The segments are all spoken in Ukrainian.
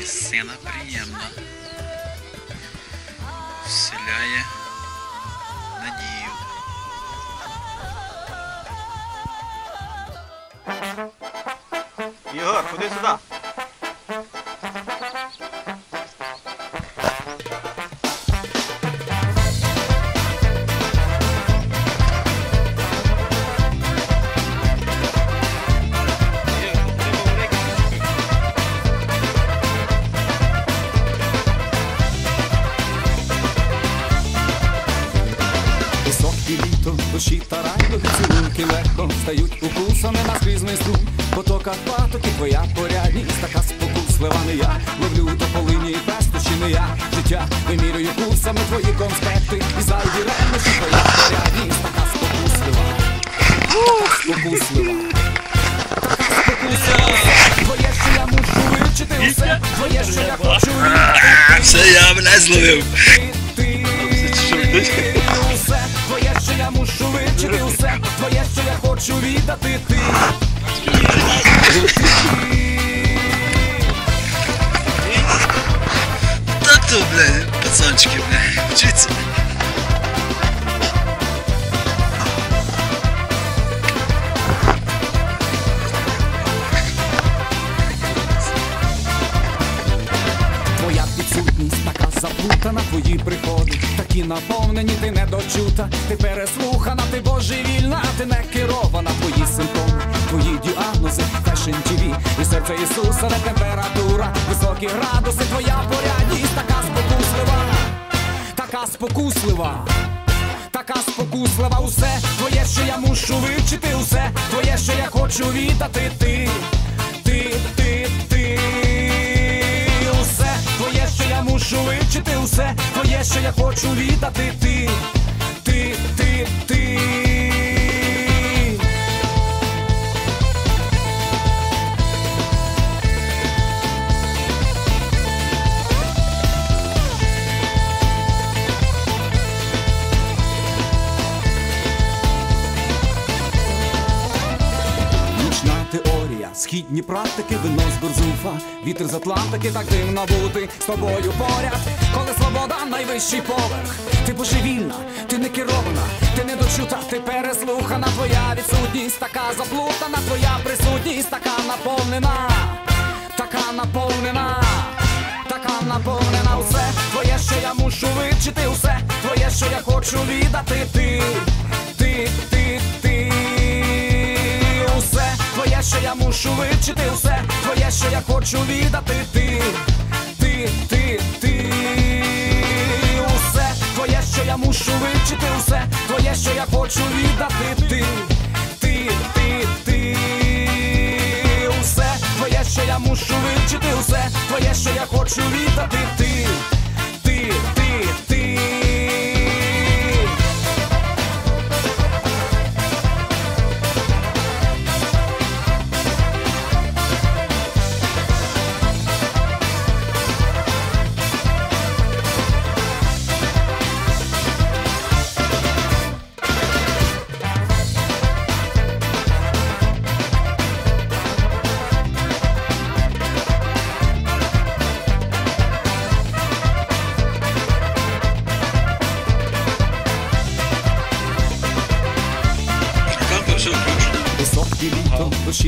Місцина приємна. Вселяє надію. Ігор, ходи сюди. Цілунки легко стають укусами на скрізний струм. Потока патоки, твоя порядність, така спокуслива не я. Ловлю то полині і пестощі не я. Життя вимірюю курсами твої конспекти. І зайві ревнощі, твоя порядність, така спокуслива. Спокуслива. Така спокуслива. Твоє, що я мушу вивчити усе, твоє, що я хочу вивчити. Це я, блядь, зловив. Ти що я мушу вивчити усе, твоє, що я хочу віддати ти. Та то, блядь, пацанчики, блядь, вчиться. Твоя підсутність така заплутана, твої приходи, такі наповнені, ти недочута, ти переслухана, ти божевільна, ти не керована, твої симптоми, твої діагнози, фешн ТВ, і серце Ісуса, не температура, високі градуси, твоя порядність, така спокуслива, така спокуслива. Така спокуслива усе, твоє, що я мушу вивчити усе, твоє, що я хочу віддати. Ти, ти, ти, ти, усе, твоє, що я мушу вивчити усе, що я хочу віддати ти, ти, ти, ти. Східні практики, вино вітер з Атлантики, так дивно бути з тобою поряд, коли свобода найвищий поверх. Ти божевільна, ти не керована, ти не дочута, ти переслухана, твоя відсутність така заплутана, твоя присутність така наповнена, така наповнена. Така наповнена усе, твоє, що я мушу вивчити усе, твоє, що я хочу віддати ти, ти, твоє, що я мушу вивчити усе, твоє, що я хочу віддати. Ти, ти, ти, ти, усе, твоє, що я мушу вивчити усе, твоє, що я хочу віддати. Ти, ти, ти, ти, усе, твоє, що я мушу вивчити усе, твоє, що я хочу віддати. Ти, ти, ти, ти.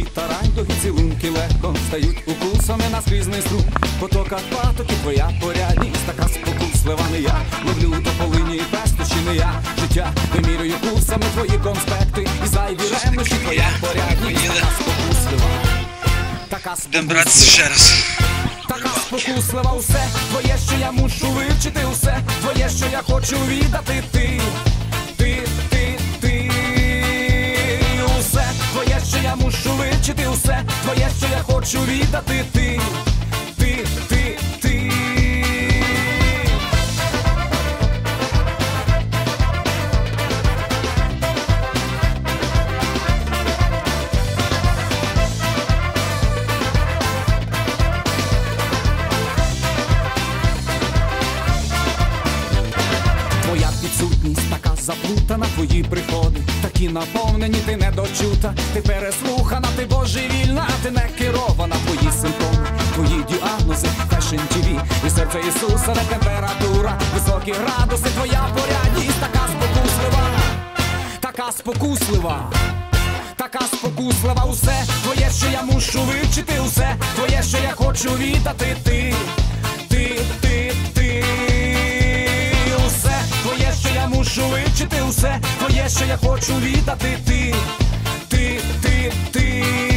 Літо, душі та райдуги, цілунки легко стають укусами на скрізний струм. Потока патоки, твоя порядність, така спокуслива не я. Ловлю то полині і пестощі не я. Життя вимірюю курсами твої конспекти. І зайві ревнощі, твоя порядність, така спокуслива. Така спокуслива. ще раз. Така спокуслива усе, твоє, що я мушу вивчити усе, твоє, що я хочу віддати ти, ти, Твоє, що я мушу вичити усе, твоє, що я хочу віддати ти. Твоя підсутність така заплутана, твої при такі наповнені, ти недочута, ти переслухана, ти божевільна, ти не керована, твої симптоми, твої діагнози, фешн ТВ і серце Ісуса, не температура, високі градуси, твоя порядність, така спокуслива, така спокуслива. Така спокуслива, усе твоє, що я мушу вивчити, усе твоє, що я хочу віддати, ти, ти, ти, ти, що вивчити, усе твоє, що я хочу віддати, ти, ти, ти, ти.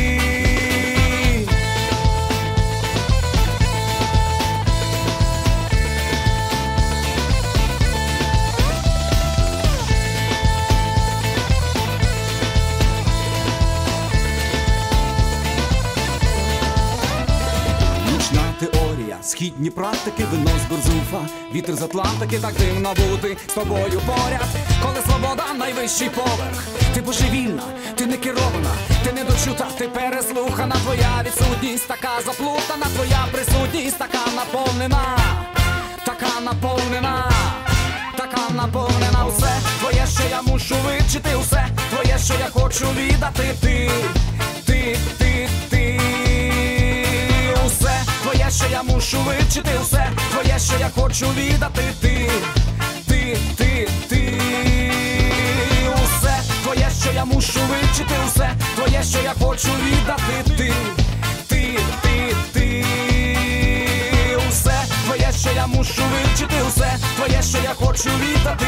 Східні практики, вино з Гурзуфа, вітер з Атлантики, так дивно бути з тобою поряд, коли свобода найвищий поверх. Ти божевільна, ти не керована, ти не дочута, ти переслухана, твоя відсутність така заплутана, твоя присутність така наповнена, така наповнена. Така наповнена усе. Твоє, що я мушу вивчити, усе. Твоє, що я хочу віддати, ти, ти, ти, мушу вивчити, все твоє, що я хочу віддати, ти, ти, ти, ти, усе твоє, що я мушу вивчити, все твоє, що я хочу віддати, ти, ти, ти, ти, усе твоє, що я мушу вивчити, все твоє, що я хочу віддати,